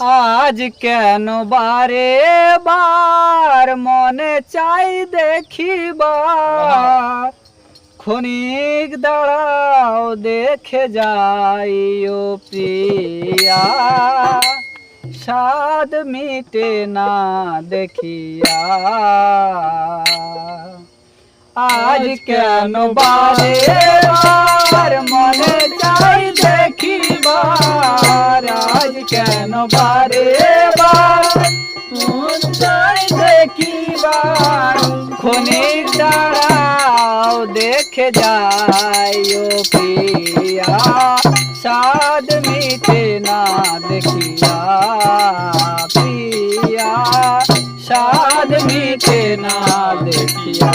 আজ কেন বারে বার মনে চাই দেখিবার? ক্ষণিক দাঁড়াও, দেখে যাই ও প্রিয়া। স্বাদ মিটে না দেখিয়া। আজ কেন বারে বার মনে চাই দেখিবার? কেন বারে বার? দেখিবার ক্ষণিক দাঁড়াও, দেখে যাই ও প্রিয়া সাদ মিটে না দেখিয়া প্রিয়া সাদ মিটে না দেখিয়া।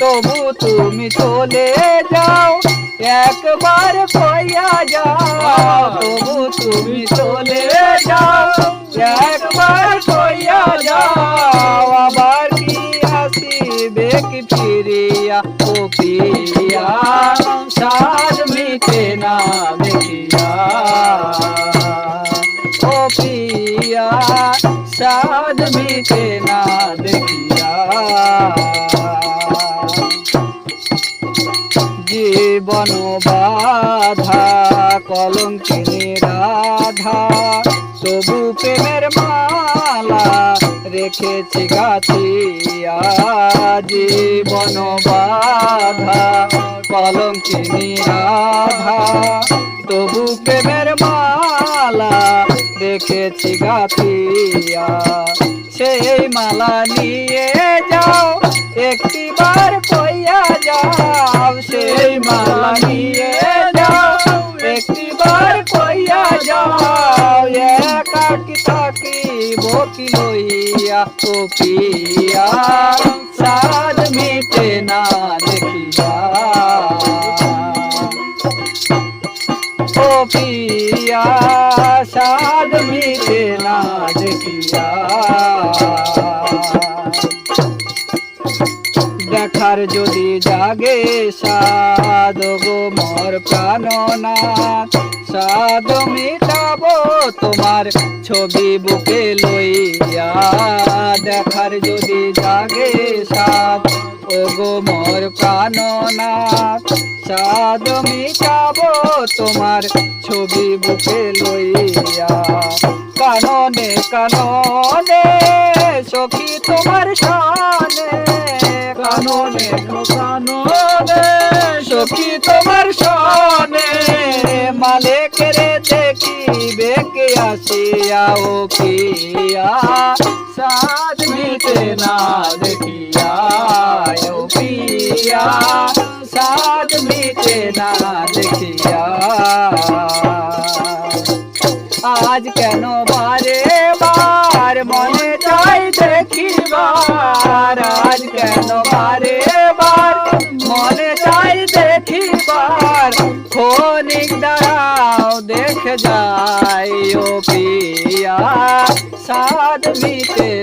তবু তুমি চলে যাও, একবার কইয়া যাও। তবু তুমি চলে যাও, একবার কইয়া যাও। আবার কি আসিবে কি ফিরিয়া, ও প্রিয়া জীবন বাধা কলঙ্কিনী রাধা, তবু প্রেমের মালা রেখেছি গাছিয়া জীবন বাধা কলঙ্কিনী রাধা, তবু প্রেমের মালা রেখেছি গাথিয়া সেই মালা নিয়ে যাও একটিবার বকি লইয়া ও পিয়া সাজ মিটে না দেখিয়া। ও পিয়া সাদ মিটে না দেখিয়া। দেখার যদি জাগে সাদ গো মোর প্রাণনাথ সাদ মিটাবো তোমার ছবি বুকে লইয়া দেখার যদি জাগে সাদ ও গো মোর প্রাণনাথ সাদ মিটাবো তোমার ছবি বুকে লইয়া। কাননে কাননে সখী তোমার শানে কাননে কাননে সখী তোমার শানে মালিক রে দেখি আসিয়া ও কিয়া সাদ মিটে না দেখিয়া ও পিয়া সাদ মিটে না দেখিয়া। আজ কেন বারে বার মনে চাই দেখিবার? আজ কেন বারে বার जायो पिया। साध मीते